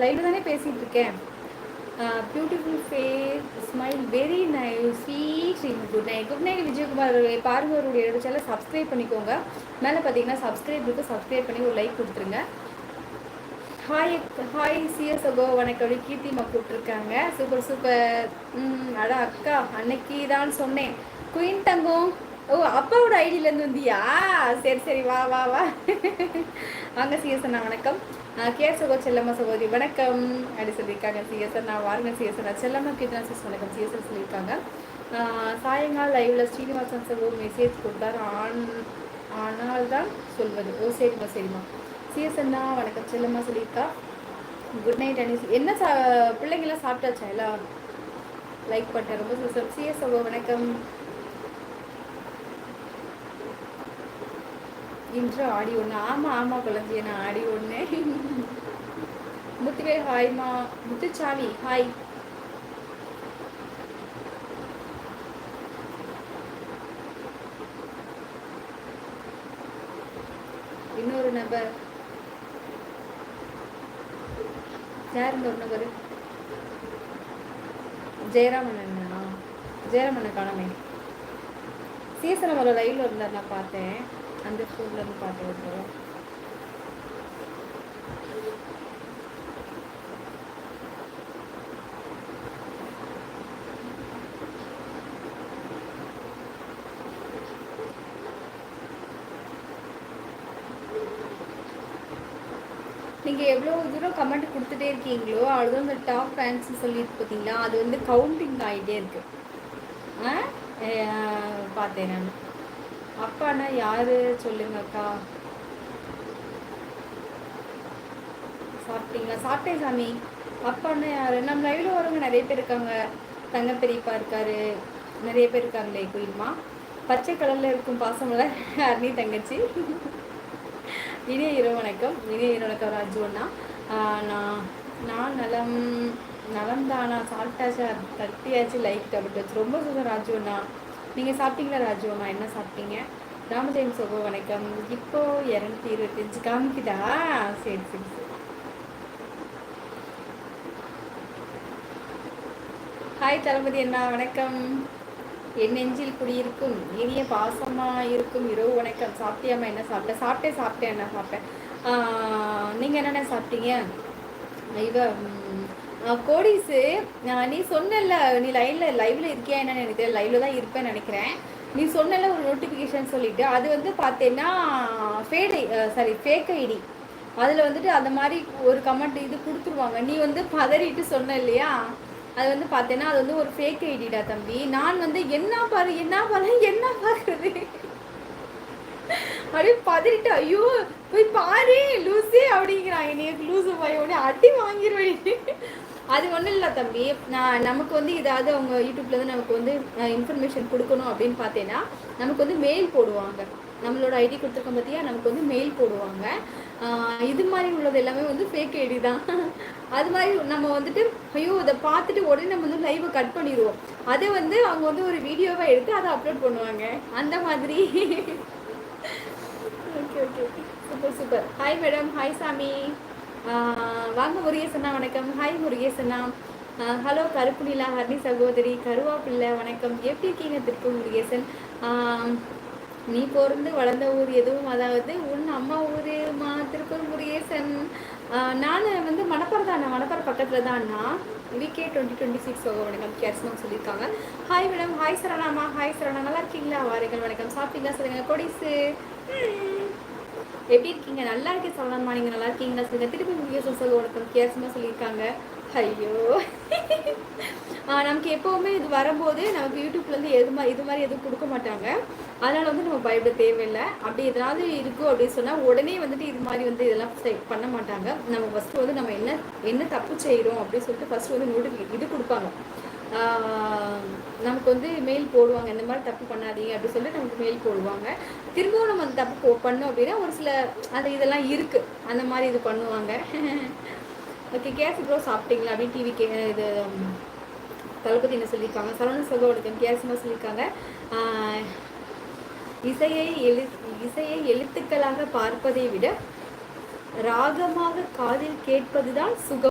நான் லைவ்ல தானே பேசிகிட்டு இருக்கேன். Beautiful face smile very nice sweet good night good night Vijayakumar பாருங்க அவருடைய சேனல் சப்ஸ்கிரைப் பண்ணிக்கோங்க. மேலே பார்த்தீங்கன்னா சப்ஸ்கிரைப் இருக்குது சப்ஸ்கிரைப் பண்ணி ஒரு லைக் கொடுத்துருங்க. ஹாய் ஹாய் சிஎஸ் அகோ வணக்கம் கீர்த்திமா கூப்பிட்டுருக்காங்க. சூப்பர் சூப்பர் ம் அடா அக்கா அன்னைக்கு தான் சொன்னேன். குயின் தங்கம். ஓ அப்பாவோட ஐடியிலேருந்து வந்தியா? சரி சரி வா வா வா. வாங்க சிஎஸ் அண்ணா வணக்கம். கே சகோ செல்லம்மா சகோதரி வணக்கம். அப்படி சொல்லியிருக்காங்க. சிஎஸ் அண்ணா வாருங்க சிஎஸ் அண்ணா. செல்லம்மா கீர்த்தனா சிஸ் வணக்கம். சிஎஸ்எல் சொல்லியிருக்காங்க. சாயங்கால லைவ்ல ஸ்ரீனிவாசன் சகோ மெசேஜ் கொடுத்தார். ஆன் ஆனால் தான் சொல்வது. ஓ சரிம்மா சரிம்மா. சிஎஸ் அண்ணா வணக்கம். செல்லம்மா சொல்லியிருக்கா. குட் நைட் அனிஸ் என்ன சா பிள்ளைங்களாம் சாப்பிட்டாச்சா? எல்லாம் லைக் பண்ணிட்டேன் ரொம்ப சூசம் சிஎஸ் வணக்கம். இன்று ஆடி ஒன்று ஆமாம் ஆமாம் குழந்தைய நான் ஆடி ஒன்று முத்துவே ஹாய்மா முத்துச்சாவி ஹாய் இன்னொரு நபர். யார் இந்த ஒரு நபர்? ஜெயராமன் ஜெயராமன் காணமே. சீசனம் ஒரு லைவ்ல இருந்தார் நான் பார்த்தேன். அந்த ஸ்கூல்ல இருந்து பார்த்தேன் நீங்கள் எவ்வளோ தூரம் கமெண்ட் கொடுத்துட்டே இருக்கீங்களோ அவ்வளோ அந்த டாப் ஃபேன்ஸ் சொல்லிட்டு பார்த்தீங்களா அது வந்து கவுண்டிங் ஆகிட்டே இருக்கு. ஆ? பார்த்தேன் நான். அப்பானா யாரு சொல்லுங்க அக்கா சாப்பிட்டீங்களா? சாப்பிட்டேன் சாமி. அப்பான்னா யாரு? நம்ம லைவ்ல வரவங்க நிறைய பேர் இருக்காங்க. தங்க பெரியப்பா இருக்காரு. நிறைய பேர் இருக்காங்களே குயில்மா? பச்சை கலர்ல இருக்கும் பாசமலர் அருணி தங்கச்சி. இனிய இரவு வணக்கம். இனிய இரவு வணக்கம் ராஜு அண்ணா. நான் நான் நலம் நலம் தானா சாப்பிட்டாச்சா? தட்டியாச்சு லைக் அப்படின்னு ரொம்ப சுகம் ராஜு அண்ணா. நீங்கள் சாப்பிட்டீங்களா ராஜு? அம்மா என்ன சாப்பிட்டீங்க? ராமஜெயம் சோகோ வணக்கம். இப்போ இரநூத்தி இருபத்தஞ்சு காமிக்குதா சரி சரி சரி. ஹாய் தளபதி அண்ணா வணக்கம். என் நெஞ்சில் குடியிருக்கும் இனிய பாசமா இருக்கும் இரவு வணக்கம். சாப்பிட்டியாம்மா என்ன சாப்பிட்டேன் சாப்பிட்டேன் சாப்பிட்டேன் என்ன சாப்பிட்டேன். நீங்கள் நீங்க என்னென்ன சாப்பிட்டீங்க? இவ கோடிஸு நீ சொன்னல நீ லைவ்ல லைவ்ல இருக்கியா என்னன்னு எனக்கு தெரியல. லைவ்ல தான் இருப்பேன்னு நினைக்கிறேன். நீ சொன்னல ஒரு நோட்டிஃபிகேஷன் சொல்லிட்டு அது வந்து பார்த்தேன்னா ஃபேட் சாரி ஃபேக் ஐடி அதில் வந்துட்டு அந்த மாதிரி ஒரு கமெண்ட் இது கொடுத்துருவாங்க. நீ வந்து பதறிட்டு சொன்ன இல்லையா? அது வந்து பார்த்தேன்னா அது வந்து ஒரு ஃபேக் ஐடிடா தம்பி. நான் வந்து என்ன பாரு என்ன பாரு என்ன பார்க்குறது அப்படியே பதறிட்டு ஐயோ போய் பாரு லூசி அப்படிங்கிறாங்க நீ லூசு போய் உடனே அடி வாங்கிடுவேன் அது ஒன்றும் இல்லை தம்பி. நான் நமக்கு வந்து ஏதாவது அவங்க யூடியூப்ல தான் நமக்கு வந்து இன்ஃபர்மேஷன் கொடுக்கணும் அப்படின்னு பார்த்தேன்னா நமக்கு வந்து மெயில் போடுவாங்க. நம்மளோட ஐடி கொடுத்துருக்கோம் பார்த்தியா நமக்கு வந்து மெயில் போடுவாங்க. இது மாதிரி உள்ளது எல்லாமே வந்து ஃபேக் ஐடி தான். அது மாதிரி நம்ம வந்துட்டு ஐயோ இதை பார்த்துட்டு உடனே நம்ம வந்து லைவை கட் பண்ணிடுவோம். அதை வந்து அவங்க வந்து ஒரு வீடியோவை எடுத்து அதை அப்லோட் பண்ணுவாங்க. அந்த மாதிரி. Okay okay super super hi madam hi சாமி. வாங்க முருகேசண்ணா வணக்கம். ஹாய் முருகேசனா ஹலோ கருப்பு நிலா ஹர்னி சகோதரி கருவாப்பிள்ளை வணக்கம். எப்படி இருக்கீங்க திருப்பூர் முருகேசன்? நீ பிறந்து வளர்ந்த ஊர் எதுவும்? அதாவது உன் அம்மா ஊர் மா திருப்பூர் முருகேசன். நான் வந்து மணப்பாறை தான் மணப்பாறை பக்கத்தில் தான்ண்ணா விகே டுவெண்ட்டி டுவெண்ட்டி சிக்ஸ் வணக்கம். கேர்ஸ்மாம் சொல்லியிருக்காங்க ஹாய் மேடம் ஹாய் சரணாமா ஹாய் சரணா நல்லா இருக்கீங்களா? வாருங்கள். வணக்கம். சாப்பிட்டீங்களா சொல்லுங்கள் கொடிசு. எப்படி இருக்கீங்க? நல்லா இருக்கேன் சரணாமா நீங்கள் நல்லா இருக்கீங்களா? சொல்லுங்க. திருப்பி முருகேசன் சொல்ல வணக்கம் வித்தியாசமாக சொல்லியிருக்காங்க. ஐயோ. ஆஹ் நமக்கு எப்போவுமே இது வரும்போது நமக்கு யூடியூப்லேருந்து எது மாதிரி இது மாதிரி எதுவும் கொடுக்க மாட்டாங்க. அதனால வந்து நம்ம பயப்பட தேவையில்லை. அப்படி ஏதாவது இருக்கும் அப்படின்னு சொன்னால் உடனே வந்துட்டு இது மாதிரி வந்து இதெல்லாம் செ- பண்ண மாட்டாங்க. நம்ம ஃபஸ்ட்டு வந்து நம்ம என்ன என்ன தப்பு செய்கிறோம் அப்படின்னு சொல்லிட்டு ஃபஸ்ட்டு வந்து நோட்டிஃபிகே இது கொடுப்பாங்க. நமக்கு வந்து மெயில் போடுவாங்க இந்த மாதிரி தப்பு பண்ணாதீங்க அப்படின்னு சொல்லிட்டு நமக்கு மெயில் போடுவாங்க. திரும்பவும் நம்ம அந்த தப்பு போ- பண்ணோம் அப்படின்னா ஒரு சில அந்த இதெல்லாம் இருக்குது அந்த மாதிரி இது பண்ணுவாங்க. ஓகே கேஸ் ப்ரோ சாப்பிட்டீங்களா? அப்படின்னு டிவி கே இது தளபதி என்ன சொல்லியிருக்காங்க? சரவண சகோதரன் கேசமா சொல்லியிருக்காங்க. இசையை எழு இசையை எழுத்துக்களாக பார்ப்பதை விட ராகமாக காதில் கேட்பதுதான் சுகம்.